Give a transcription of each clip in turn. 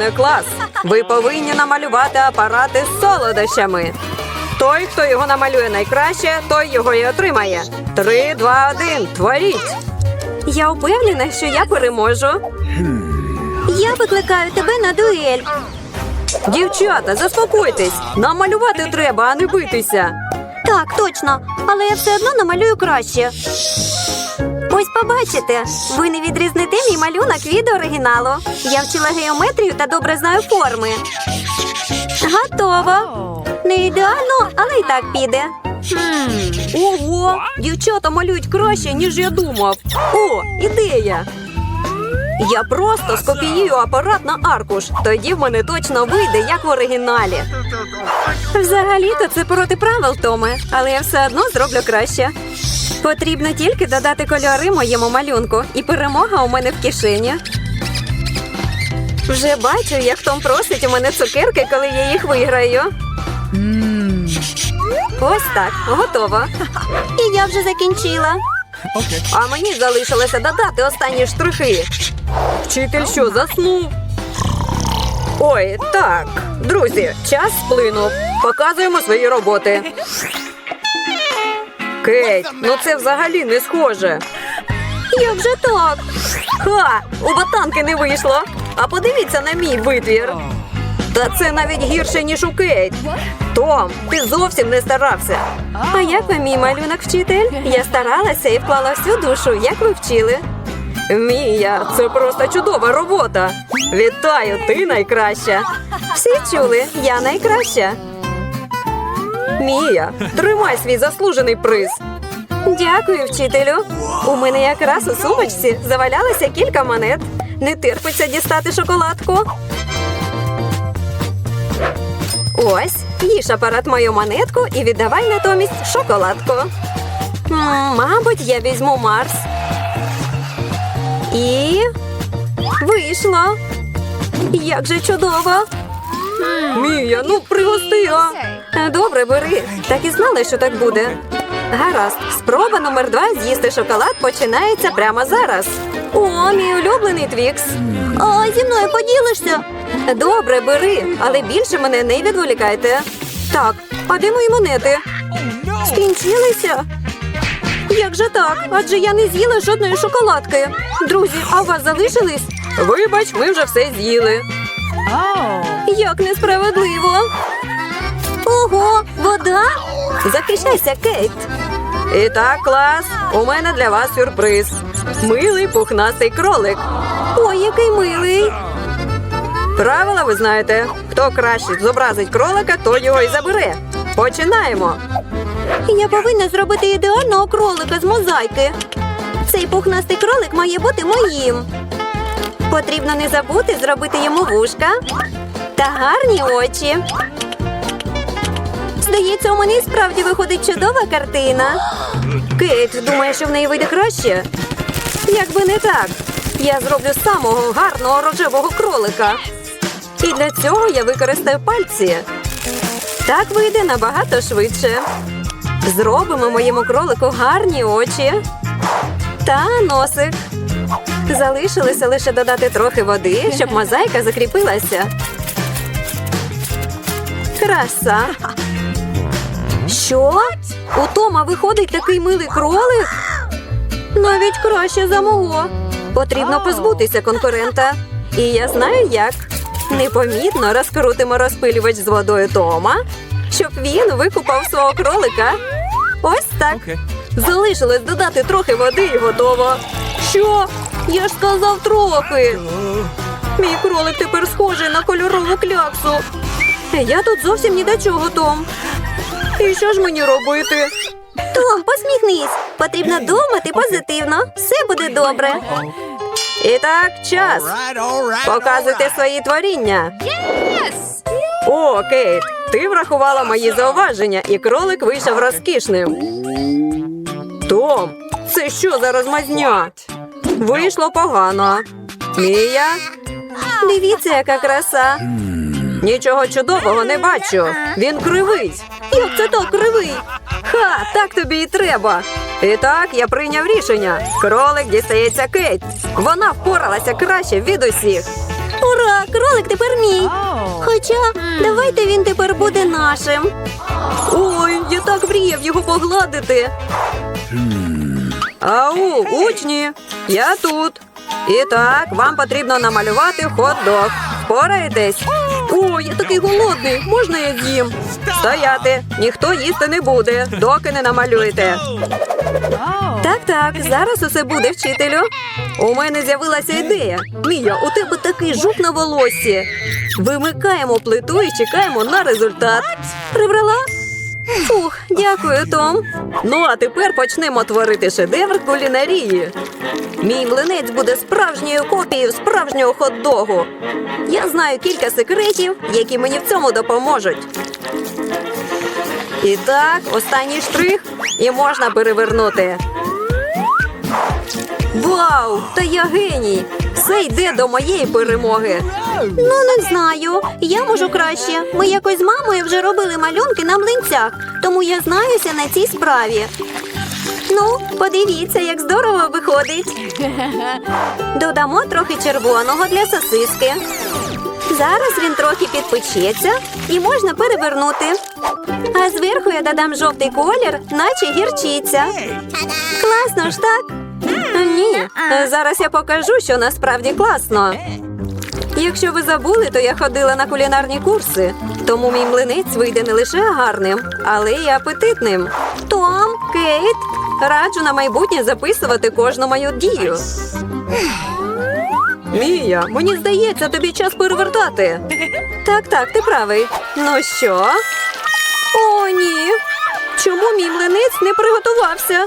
мене клас. Ви повинні намалювати апарати з солодощами. Той, хто його намалює найкраще, той його і отримає. Три, два, один. Творіть. Я впевнена, що я переможу. Я викликаю тебе на дуель. Дівчата, заспокойтесь. Нам малювати треба, а не битися. Так, точно, але я все одно намалюю краще. Ось побачите, ви не відрізните мій малюнок від оригіналу. Я вчила геометрію та добре знаю форми. Готово. Не ідеально, але й так піде. Ого! Дівчата малюють краще, ніж я думав. О, ідея! Я просто скопіюю апарат на аркуш. Тоді в мене точно вийде, як в оригіналі. Взагалі-то це проти правил, Томе, але я все одно зроблю краще. Потрібно тільки додати кольори моєму малюнку, і перемога у мене в кишені. Вже бачу, як Том просить у мене цукерки, коли я їх виграю. Ось так, готово. І я вже закінчила. А мені залишилося додати останні штрихи. Вчитель що заснув? Ой, так. Друзі, час сплинув. Показуємо свої роботи. Кейт, ну це взагалі не схоже. Як же так? Ха! У ботанки не вийшло. А подивіться на мій витвір. Та це навіть гірше, ніж у Кейт. Том, ти зовсім не старався. А як ви мій малюнок, вчитель? Я старалася і вклала всю душу, як ви вчили. Мія, це просто чудова робота. Вітаю, ти найкраща. Всі чули, я найкраща. Мія, тримай свій заслужений приз. Дякую, вчителю. У мене якраз у сумочці завалялося кілька монет. Не терпиться дістати шоколадку. Ось, їж апарат мою монетку і віддавай натомість шоколадку. М, мабуть, я візьму Марс. І вийшло. Як же чудово. Мія, ну пригости. Добре, бери. Так і знала, що так буде. Гаразд, спроба номер два з'їсти шоколад починається прямо зараз. О, мій улюблений твікс. А зі мною поділишся? Добре, бери, але більше мене не відволікайте. Так, а де мої монети? Скінчилися? Як же так? Адже я не з'їла жодної шоколадки. Друзі, а у вас залишились? Вибач, ми вже все з'їли. Як несправедливо. Ого, вода? Захищайся, Кейт. І так, клас, у мене для вас сюрприз. Милий пухнастий кролик. Ой, який милий. Правила ви знаєте. Хто краще зобразить кролика, той його і забере. Починаємо. Я повинна зробити ідеального кролика з мозаїки. Цей пухнастий кролик має бути моїм. Потрібно не забути зробити йому вушка та гарні очі. Здається, у мене і справді виходить чудова картина. Кейт, думаєш, що в неї вийде краще? Якби не так. Я зроблю самого гарного рожевого кролика. І для цього я використаю пальці. Так вийде набагато швидше. Зробимо моєму кролику гарні очі та носик. Залишилося лише додати трохи води, щоб мозаїка закріпилася. Краса. Що? У Тома виходить такий милий кролик? Навіть краще за мого. Потрібно позбутися конкурента. І я знаю як. Непомітно розкрутимо розпилювач з водою Тома, щоб він викупав свого кролика. Ось так. Залишилось додати трохи води і готово. Що? Я ж сказав трохи. Мій кролик тепер схожий на кольорову кляксу. Я тут зовсім ні до чого, Том. І що ж мені робити? Том, посміхнись. Потрібно думати позитивно. Все буде добре. І так, час. Показуйте свої творіння. О, Кейт, ти врахувала мої зауваження, і кролик вийшов розкішним. Том, це що за розмазня? Вийшло погано. Мія? Дивіться, яка краса. Нічого чудового не бачу. Він кривий. Як це так кривий? Ха, так тобі і треба. І так я прийняв рішення. Кролик дістається Кейт. Вона впоралася краще від усіх. Ура! Кролик тепер мій. Хоча, давайте він тепер буде нашим. Ой, я так мріяв його погладити. Ау, учні, я тут. І так, вам потрібно намалювати хот-дог. Впораєтесь? О, я такий голодний. Можна я з'їм? Стояти! Ніхто їсти не буде, доки не намалюєте. Так, так, зараз усе буде, вчителю. У мене з'явилася ідея. Мія, у тебе такий жук на волосі. Вимикаємо плиту і чекаємо на результат. Прибрала? Фух, дякую, Том. Ну, а тепер почнемо творити шедевр кулінарії. Мій млинець буде справжньою копією справжнього хот-догу. Я знаю кілька секретів, які мені в цьому допоможуть. І так, останній штрих, і можна перевернути. Вау! Та я геній! Все йде до моєї перемоги. Ну, не знаю. Я можу краще. Ми якось з мамою вже робили малюнки на млинцях, тому я знаюся на цій справі. Ну, подивіться, як здорово виходить. Додамо трохи червоного для сосиски. Зараз він трохи підпечеться і можна перевернути. А зверху я додам жовтий колір, наче гірчиця. Класно ж так? Ні, зараз я покажу, що насправді класно. Якщо ви забули, то я ходила на кулінарні курси, тому мій млинець вийде не лише гарним, але й апетитним. Том, Кейт, раджу на майбутнє записувати кожну мою дію. Мія, мені здається, тобі час перевертати. Так, так, ти правий. Ну що? О, ні. Чому мій млинець не приготувався?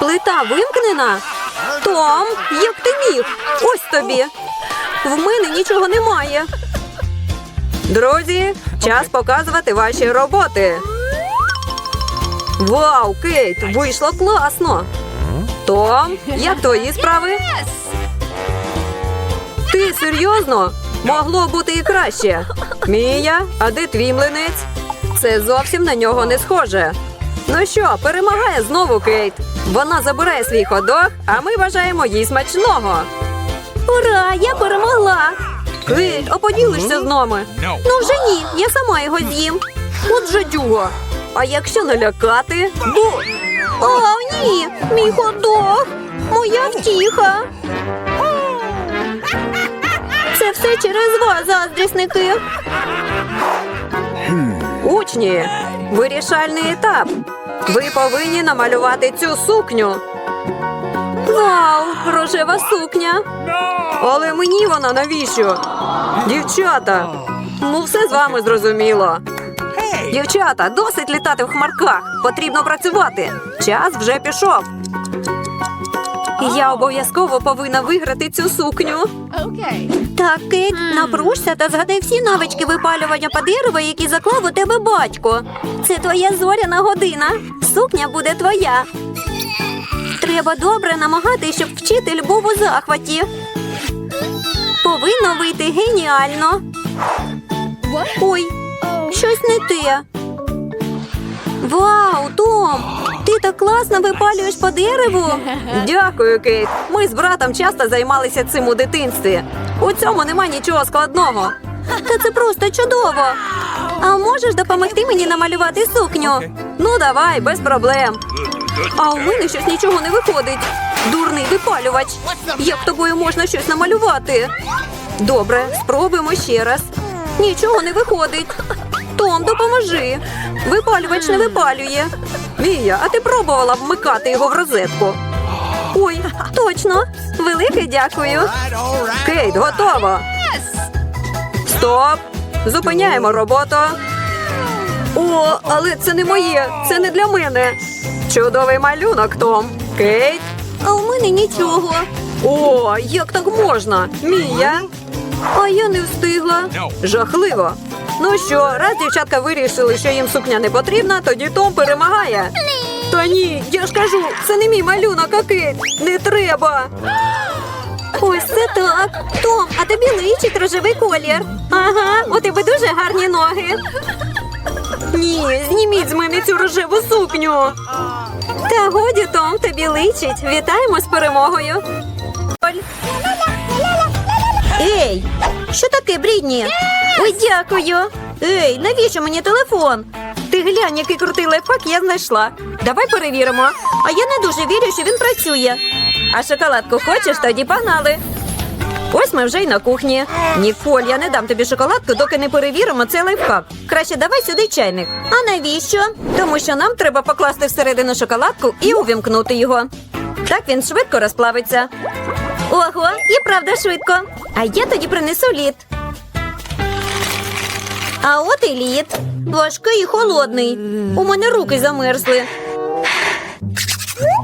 Плита вимкнена? Том, як ти міг? Ось тобі. В мене нічого немає. Друзі, час показувати ваші роботи. Вау, Кейт, вийшло класно. Том, як твої справи? Ти серйозно? Могло бути і краще. Мія, а де твій млинець? Це зовсім на нього не схоже. Ну що, перемагає знову Кейт. Вона забирає свій ходок, а ми бажаємо їй смачного. Ура! Я перемогла! Кейт, а поділишся з нами? Ну вже ні, я сама його з'їм. От жадюга. А якщо налякати? Бу! О, ні! Мій ходок! Моя втіха! Це все через вас, заздрісники. Учні, вирішальний етап. Ви повинні намалювати цю сукню. Вау, рожева сукня. Але мені вона навіщо? Дівчата, ну все з вами зрозуміло. Дівчата, досить літати в хмарках. Потрібно працювати. Час вже пішов. Я обов'язково повинна виграти цю сукню. Так, Кейт, напружся та згадай всі навички випалювання по дереву, які заклав у тебе батько. Це твоя зоряна година. Сукня буде твоя. Треба добре намагатись, щоб вчитель був у захваті. Повинно вийти геніально. Ой, щось не те. Вау, Том! Ти так класно випалюєш по дереву. Дякую, Кейт. Ми з братом часто займалися цим у дитинстві. У цьому нема нічого складного. Та це просто чудово. А можеш допомогти мені намалювати сукню? Ну, давай, без проблем. А у мене щось нічого не виходить. Дурний випалювач. Як тобою можна щось намалювати? Добре, спробуємо ще раз. Нічого не виходить. Том, допоможи. Випалювач не випалює. Мія, а ти пробувала вмикати його в розетку? Ой, точно. Велике дякую. Кейт, готово. Стоп! Зупиняємо роботу. О, але це не моє, це не для мене. Чудовий малюнок, Том. Кейт. А у мене нічого. О, як так можна? Мія. А я не встигла. Жахливо. Ну що, раз дівчатка вирішили, що їм сукня не потрібна, тоді Том перемагає. Та ні, я ж кажу, це не мій малюнок, а Кейт. Не треба. Ось це так. Том, а тобі личить рожевий колір. Ага, у тебе дуже гарні ноги. Ні, зніміть з мене цю рожеву сукню. Та годі, Том, тобі личить. Вітаємо з перемогою. Ей, Що таке, Брідні? Ой, дякую. Ей, навіщо мені телефон? Ти глянь, який крутий лайфхак я знайшла. Давай перевіримо. А я не дуже вірю, що він працює. А шоколадку хочеш, тоді погнали. Ось ми вже й на кухні. Ніколь, я не дам тобі шоколадку, доки не перевіримо цей лайфхак. Краще давай сюди чайник. А навіщо? Тому що нам треба покласти всередину шоколадку і увімкнути його. Так він швидко розплавиться. Ого, і правда швидко. А я тоді принесу лід. А от і лід. Важкий і холодний. У мене руки замерзли.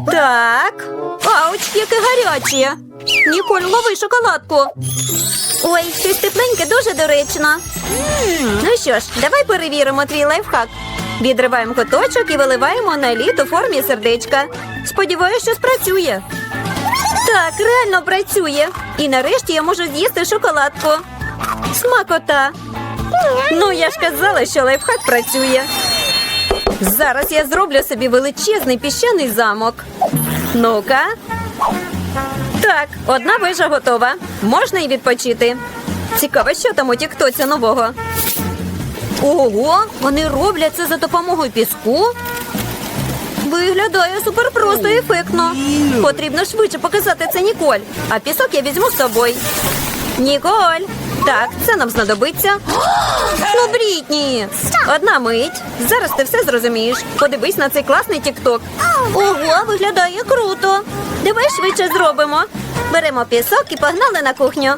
Так. Ауч, яке гаряче. Ніколь, лови шоколадку. Ой, щось тепленьке дуже доречно. Ну що ж, давай перевіримо твій лайфхак. Відриваємо куточок і виливаємо на лід у формі сердечка. Сподіваюся, що спрацює. Так, реально працює. І нарешті я можу з'їсти шоколадку. Смакота. Ну, я ж казала, що лайфхак працює. Зараз я зроблю собі величезний піщаний замок. Ну-ка. Так, одна вежа готова. Можна й відпочити. Цікаво, що там у тіктоці нового. Ого, вони роблять це за допомогою піску. Виглядає супер просто і ефектно. Потрібно швидше показати це Ніколь, а пісок я візьму з собою. Ніколь! Так, це нам знадобиться. Ну, Брітні. Одна мить. Зараз ти все зрозумієш. Подивись на цей класний тікток. Ого, виглядає круто. Давай швидше зробимо. Беремо пісок і погнали на кухню.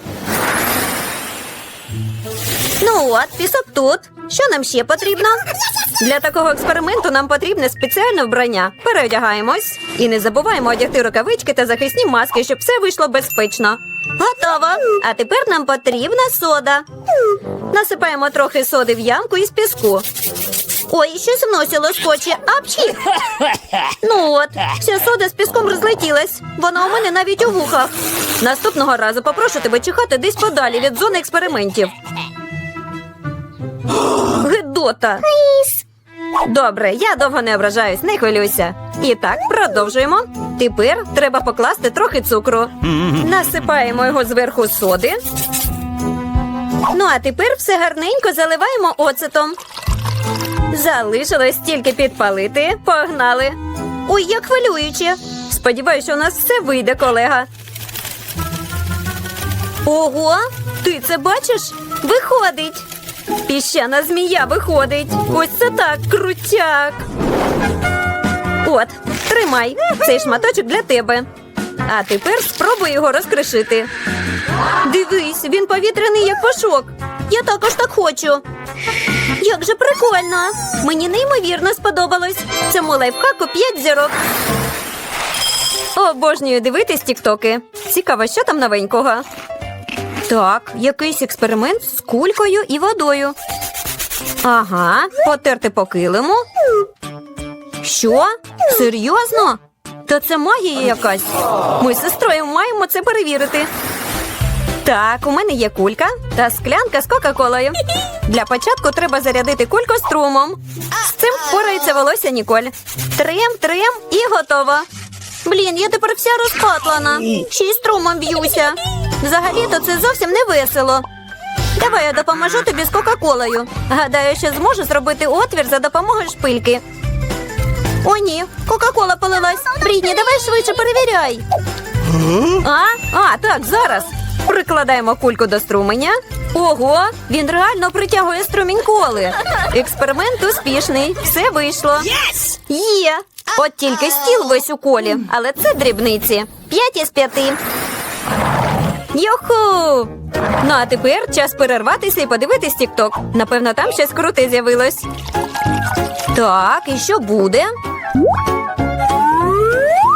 Ну от, пісок тут. Що нам ще потрібно? Для такого експерименту нам потрібне спеціальне вбрання. Переодягаємось і не забуваємо одягти рукавички та захисні маски, щоб все вийшло безпечно. Готово. А тепер нам потрібна сода. Насипаємо трохи соди в ямку із піску. Ой, щось в носі лоскоче. Апчі. Ну от, вся сода з піском розлетілась. Вона у мене навіть у вухах. Наступного разу попрошу тебе чихати десь подалі від зони експериментів. Гидота. Добре, я довго не ображаюсь, не хвилюйся. І так, продовжуємо. Тепер треба покласти трохи цукру. Насипаємо його зверху соди. Ну а тепер все гарненько заливаємо оцетом. Залишилось тільки підпалити. Погнали. Ой, як хвилююче. Сподіваюся, у нас все вийде, колега. Ого, ти це бачиш? Виходить. Піщана змія виходить. Ось це так, крутяк. От, тримай. Цей шматочок для тебе. А тепер спробуй його розкришити. Дивись, він повітряний, як пашок. Я також так хочу. Як же прикольно! Мені неймовірно сподобалось. Цьому лайфхаку 5 зірок. Обожнюю дивитись тіктоки. Цікаво, що там новенького. Так, якийсь експеримент з кулькою і водою. Ага, потерти по килиму. Що? Серйозно? Та це магія якась. Ми з сестрою маємо це перевірити. Так, у мене є кулька та склянка з Кока-Колою. Для початку треба зарядити кульку струмом. З цим впорається волосся Ніколь. Трем, трем і готово. Блін, я тепер вся розпатлана. Ще й струмом б'юся. Взагалі-то це зовсім не весело. Давай я допоможу тобі з Кока-Колою. Гадаю, що зможу зробити отвір за допомогою шпильки. О, ні, Кока-Кола полилась. Брідні, давай швидше перевіряй. А? А, так, зараз. Прикладаємо кульку до струменя. Ого, він реально притягує струмінь коли. Експеримент успішний. Все вийшло. Є. От тільки стіл весь у колі, але це дрібниці. П'ять із п'яти. Юху! Ну а тепер час перерватися і подивитись тік-ток. Напевно, там щось круте з'явилось. Так, і що буде?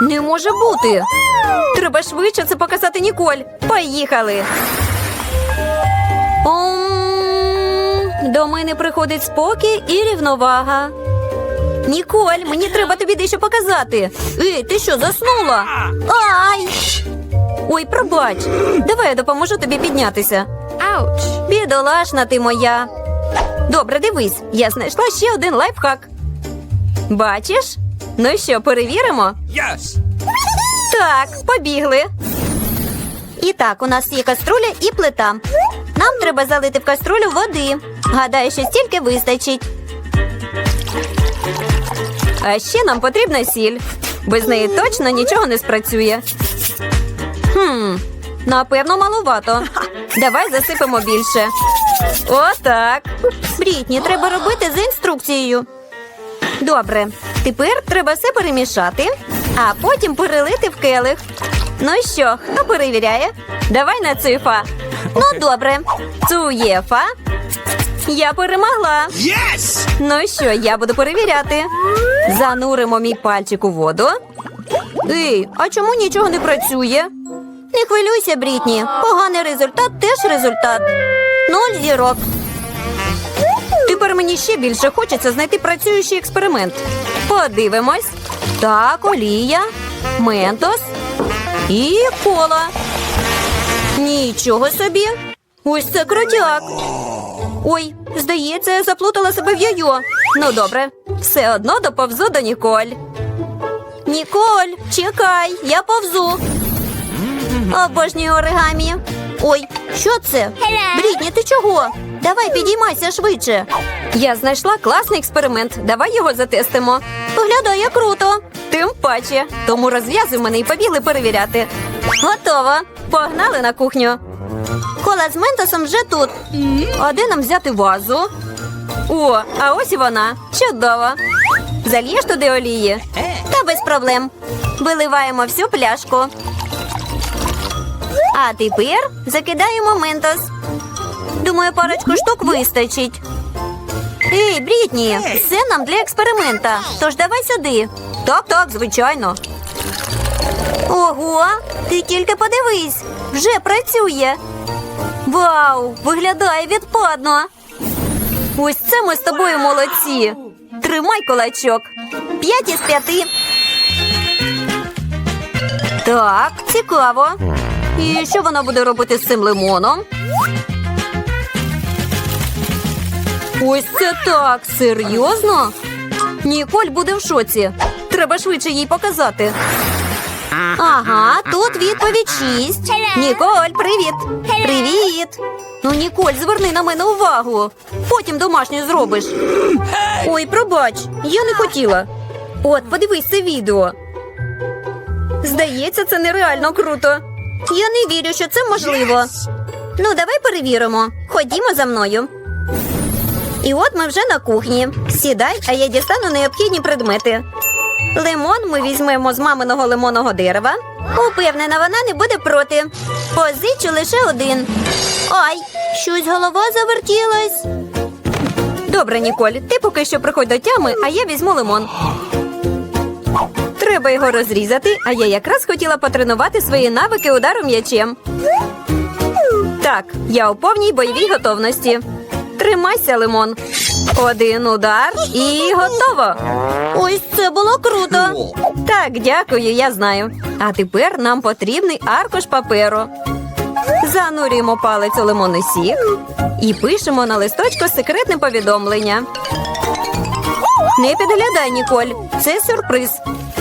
Не може бути. Треба швидше це показати Ніколь. Поїхали. До мене приходить спокій і рівновага. Ніколь, мені треба тобі дещо показати. Ей, ти що, заснула? Ай! Ой, пробач. Давай я допоможу тобі піднятися. Ауч! Бідолашна ти моя. Добре, дивись, я знайшла ще один лайфхак. Бачиш? Ну що, перевіримо? Yes. Так, побігли. І так, у нас є каструля і плита. Нам треба залити в каструлю води. Гадаю, що стільки вистачить. А ще нам потрібна сіль. Без неї точно нічого не спрацює. Хм, напевно, малувато. Давай засипемо більше. Отак. Брітні, треба робити за інструкцією. Добре, тепер треба все перемішати, а потім перелити в келих. Ну що, хто перевіряє? Давай на цифа. Ну, добре. Цуєфа. Я перемогла. Yes! Ну що, я буду перевіряти. Зануримо мій пальчик у воду. Ей, а чому нічого не працює? Не хвилюйся, Брітні. Поганий результат теж результат. Нуль зірок. Тепер мені ще більше хочеться знайти працюючий експеримент. Подивимось. Так, олія, ментос і кола. Нічого собі. Ось це крутяк. Ой, здається, я заплутала себе в йо-йо. Ну добре, все одно доповзу до Ніколь. Ніколь, чекай, я повзу. Обожнюю оригамі. Ой, що це? Брітні, ти чого? Давай підіймайся швидше. Я знайшла класний експеримент. Давай його затестимо. Виглядає круто. Тим паче. Тому розв'язуй мене і побігли перевіряти. Готово. Погнали на кухню. Кола з ментосом вже тут. А де нам взяти вазу? О, а ось і вона. Чудово. Зальєш туди олії. Та без проблем. Виливаємо всю пляшку. А тепер закидаємо ментос. Думаю, парочку штук вистачить. Ей, Брітні, все нам для експеримента. Тож давай сюди. Так, так, звичайно. Ого, ти тільки подивись, вже працює. Вау, виглядає відпадно. Ось це ми з тобою молодці. Тримай кулачок. П'ять із п'яти. Так, цікаво. І що вона буде робити з цим лимоном? Ось це так, серйозно? Ніколь буде в шоці. Треба швидше їй показати. Ага, тут відповідь шість. Ніколь, привіт! Привіт. Ну, Ніколь, зверни на мене увагу. Потім домашню зробиш. Ой, пробач, я не хотіла. От, подивись це відео. Здається, це нереально круто. Я не вірю, що це можливо. Ну, давай перевіримо. Ходімо за мною. І от ми вже на кухні. Сідай, а я дістану необхідні предмети. Лимон ми візьмемо з маминого лимонного дерева. Упевнена, вона не буде проти. Позичу лише один. Ай, щось голова завертілась. Добре, Ніколь, ти поки що приходь до тями, а я візьму лимон. Треба його розрізати, а я якраз хотіла потренувати свої навики удару м'ячем. Так, я у повній бойовій готовності. Тримайся, лимон. Один удар і готово. Ось це було круто. Так, дякую, я знаю. А тепер нам потрібний аркуш паперу. Занурюємо палець у лимонний сік і пишемо на листочку секретне повідомлення. Не підглядай, Ніколь, це сюрприз.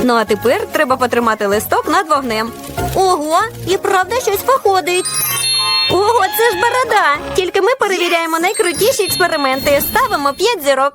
Ну а тепер треба потримати листок над вогнем. Ого, і правда щось походить. Ого, це ж борода! Тільки ми перевіряємо найкрутіші експерименти. Ставимо 5 зірок.